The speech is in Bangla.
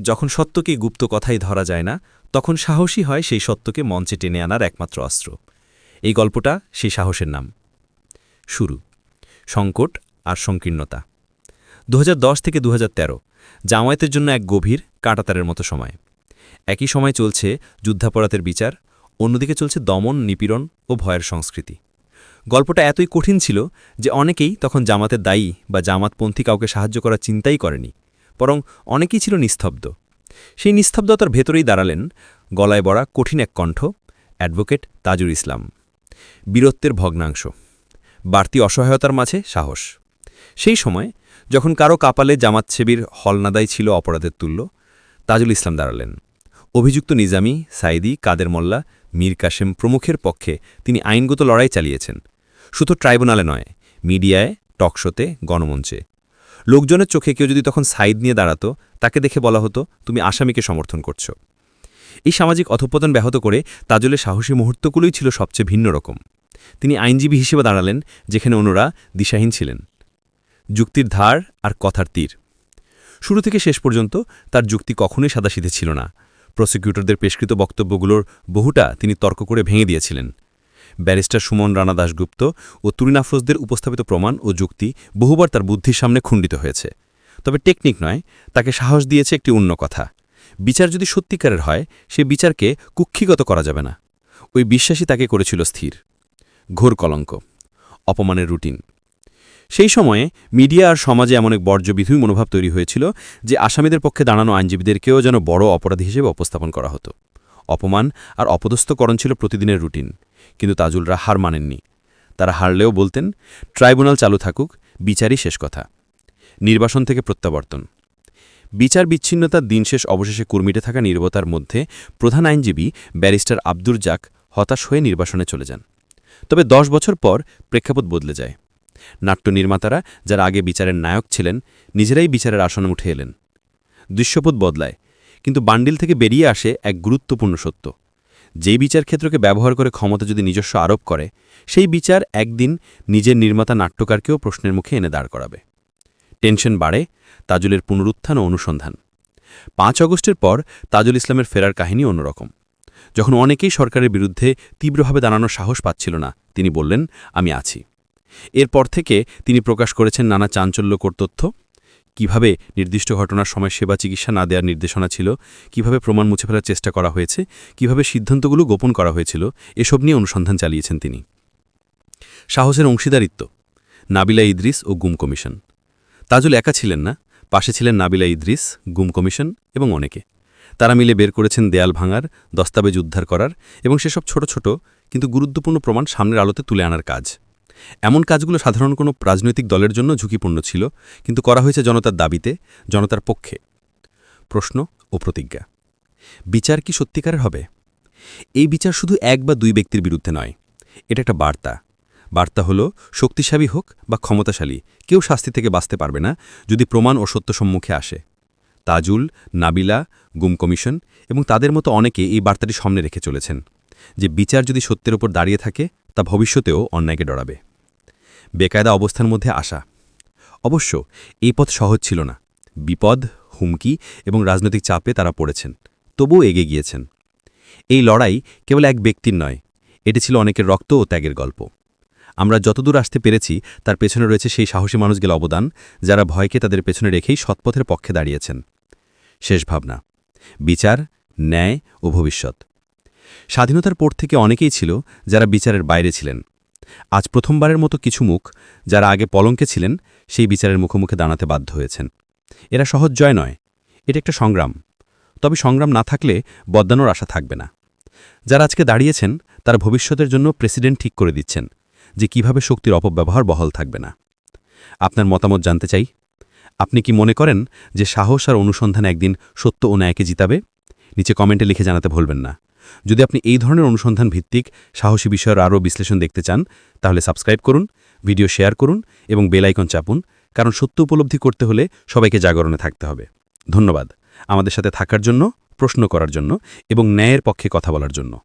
যখন সত্যকে গুপ্ত কথাই ধরা যায় না, তখন সাহসী হয় সেই সত্যকে মঞ্চে টেনে আনার একমাত্র অস্ত্র। এই গল্পটা সেই সাহসের নাম। শুরু। সংকট আর সংকীর্ণতা। দু হাজার দশ থেকে দু হাজার তেরো, জামায়াতের জন্য এক গভীর, কাঁটাতারের মতো সময়। একই সময় চলছে যুদ্ধাপরাধের বিচার, অন্যদিকে চলছে দমন, নিপীড়ন ও ভয়ের সংস্কৃতি। গল্পটা এতই কঠিন ছিল যে অনেকেই তখন জামাতের দায়ী বা জামাতপন্থী কাউকে সাহায্য করার চিন্তাই করেনি। বরং অনেকেই ছিল নিস্তব্ধ। সেই নিস্তব্ধতার ভেতরেই দাঁড়ালেন গলায় বড়া কঠিন এক কণ্ঠ, অ্যাডভোকেট তাজুর ইসলাম। বীরত্বের ভগ্নাংশ। বাড়তি অসহায়তার মাঝে সাহস। সেই সময় যখন কারও কাপালে জামাত সেবির হলনাদাই ছিল অপরাধের তুল্য, তাজুল ইসলাম দাঁড়ালেন। অভিযুক্ত নিজামি সাইদি কাদের মোল্লা, মীর কাশেম প্রমুখের পক্ষে তিনি আইনগত লড়াই চালিয়েছেন। শুধু ট্রাইব্যুনালে নয়, মিডিয়ায় টকশোতে গণমঞ্চে। লোকজনের চোখে কেউ যদি তখন সাইদ নিয়ে দাঁড়াতো, তাকে দেখে বলা হতো, তুমি আসামিকে সমর্থন করছ। এই সামাজিক অধপতন ব্যাহত করে তাজলের সাহসী মুহূর্তগুলোই ছিল সবচেয়ে ভিন্ন রকম। তিনি আইনজীবী হিসেবে দাঁড়ালেন, যেখানে অন্যরা দিশাহীন ছিলেন। যুক্তির ধার আর কথার তীর। শুরু থেকে শেষ পর্যন্ত তার যুক্তি কখনোই সাদাসিধে ছিল না। প্রসিকিউটরদের পেশকৃত বক্তব্যগুলোর বহুটা তিনি তর্ক করে ভেঙে দিয়েছিলেন। ব্যারিস্টার সুমন রানা দাশগুপ্ত ও তুরিন আফরোজদের উপস্থাপিত প্রমাণ ও যুক্তি বহুবার তার বুদ্ধির সামনে খণ্ডিত হয়েছে। তবে টেকনিক নয়, তাকে সাহস দিয়েছে একটি অন্য কথা। বিচার যদি সত্যিকারের হয়, সে বিচারকে কুক্ষিগত করা যাবে না। ওই বিশ্বাসই তাকে করেছিল স্থির। ঘোর কলঙ্ক, অপমানের রুটিন। সেই সময়ে মিডিয়া আর সমাজে এমন এক বর্জ্যবিধুই মনোভাব তৈরি হয়েছিল যে আসামিদের পক্ষে দাঁড়ানো আইনজীবীদেরকেও যেন বড় অপরাধী হিসেবে উপস্থাপন করা হতো। অপমান আর অপদস্থকরণ ছিল প্রতিদিনের রুটিন। কিন্তু তাজুলরা হার মানেননি। তারা হারলেও বলতেন, ট্রাইব্যুনাল চালু থাকুক, বিচারই শেষ কথা। নির্বাসন থেকে প্রত্যাবর্তন। বিচার বিচ্ছিন্নতার দিন শেষ অবশেষে কুর্মিটে থাকা নির্বতার মধ্যে প্রধান আইনজীবী ব্যারিস্টার আব্দুর জাক হতাশ হয়ে নির্বাসনে চলে যান। তবে দশ বছর পর প্রেক্ষাপট বদলে যায়। নাট্য নির্মাতারা, যারা আগে বিচারের নায়ক ছিলেন, নিজেরাই বিচারের আসনে উঠে এলেন। দৃশ্যপথ বদলায়। কিন্তু বান্ডিল থেকে বেরিয়ে আসে এক গুরুত্বপূর্ণ সত্য। যেই বিচার ক্ষেত্রকে ব্যবহার করে ক্ষমতা যদি নিজস্ব আরোপ করে, সেই বিচার একদিন নিজের নির্মাতা নাট্যকারকেও প্রশ্নের মুখে এনে দাঁড় করাবে। টেনশন বাড়ে তাজুলের পুনরুত্থান ও অনুসন্ধান। পাঁচ অগস্টের পর তাজুল ইসলামের ফেরার কাহিনী অন্যরকম। যখন অনেকেই সরকারের বিরুদ্ধে তীব্রভাবে দাঁড়ানোর সাহস পাচ্ছিল না, তিনি বললেন, আমি আছি। এরপর থেকে তিনি প্রকাশ করেছেন নানা চাঞ্চল্যকর তথ্য কীভাবে নির্দিষ্ট ঘটনার সময় সেবা, চিকিৎসা না দেওয়ার নির্দেশনা ছিল, কীভাবে প্রমাণ মুছে ফেলার চেষ্টা করা হয়েছে, কীভাবে সিদ্ধান্তগুলো গোপন করা হয়েছিল, এসব নিয়ে অনুসন্ধান চালিয়েছেন তিনি। সাহসের অংশীদারিত্ব, নাবিলা ইদ্রিস ও গুম কমিশন। তাজুল একা ছিলেন না, পাশে ছিলেন নাবিলা ইদ্রিস, গুম কমিশন এবং অনেকে। তারা মিলে বের করেছেন দেয়াল ভাঙার, দস্তাবেজ উদ্ধার করার এবং সেসব ছোট ছোট কিন্তু গুরুত্বপূর্ণ প্রমাণ সামনের আলোতে তুলে আনার কাজ। এমন কাজগুলো সাধারণ কোনো রাজনৈতিক দলের জন্য ঝুঁকিপূর্ণ ছিল, কিন্তু করা হয়েছে জনতার দাবিতে, জনতার পক্ষে। প্রশ্ন ও প্রতিজ্ঞা। বিচার কি সত্যিকারের হবে? এই বিচার শুধু এক বা দুই ব্যক্তির বিরুদ্ধে নয়। এটা একটা বার্তা। বার্তা হল, শক্তিশালী হোক বা ক্ষমতাশালী, কেউ শাস্তি থেকে বাঁচতে পারবে না যদি প্রমাণ ও সত্য সম্মুখে আসে। তাজুল, নাবিলা, গুম কমিশন এবং তাদের মতো অনেকে এই বার্তাটি সামনে রেখে চলেছেন যে বিচার যদি সত্যের ওপর দাঁড়িয়ে থাকে, তা ভবিষ্যতেও অন্যায়কে ডরাবে। বেকায়দা অবস্থার মধ্যে আসা। অবশ্য, এই পথ সহজ ছিল না। বিপদ, হুমকি এবং রাজনৈতিক চাপে তারা পড়েছেন, তবুও এগে গিয়েছেন। এই লড়াই কেবল এক ব্যক্তির নয়, এটি ছিল অনেকের রক্ত ও ত্যাগের গল্প। আমরা যতদূর আসতে পেরেছি, তার পেছনে রয়েছে সেই সাহসী মানুষগুলো অবদান, যারা ভয়কে তাদের পেছনে রেখেই সৎপথের পক্ষে দাঁড়িয়েছেন। শেষ ভাবনা, বিচার, ন্যায় ও ভবিষ্যৎ। স্বাধীনতার পর থেকে অনেকেই ছিল যারা বিচারের বাইরে ছিলেন। আজ প্রথমবারের মতো কিছু মুখ যারা আগে পলঙ্কে ছিলেন সেই বিচারের মুখোমুখি দাঁড়াতে বাধ্য হয়েছেন। এরা সহজ জয় নয়, এটা একটা সংগ্রাম। তবে সংগ্রাম না থাকলে বদলানোর আশা থাকবে না। যারা আজকে দাঁড়িয়েছেন, তারা ভবিষ্যতের জন্য প্রেসিডেন্ট ঠিক করে দিচ্ছেন যে কীভাবে শক্তির অপব্যবহার বহল থাকবে না। আপনার মতামত জানতে চাই? আপনি কি মনে করেন যে সাহস আর অনুসন্ধান একদিন সত্য ও ন্যায়কে জিতাবে? নিচে কমেন্টে লিখে জানাতে ভুলবেন না। যদি আপনি এই ধরনের অনুসন্ধান ভিত্তিক সাহসী বিষয়ের আরও বিশ্লেষণ দেখতে চান, তাহলে সাবস্ক্রাইব করুন, ভিডিও শেয়ার করুন এবং বেলাইকন চাপুন, কারণ সত্য উপলব্ধি করতে হলে সবাইকে জাগরণে থাকতে হবে। ধন্যবাদ। আমাদের সাথে থাকার জন্য, প্রশ্ন করার জন্য এবং ন্যায়ের পক্ষে কথা বলার জন্য।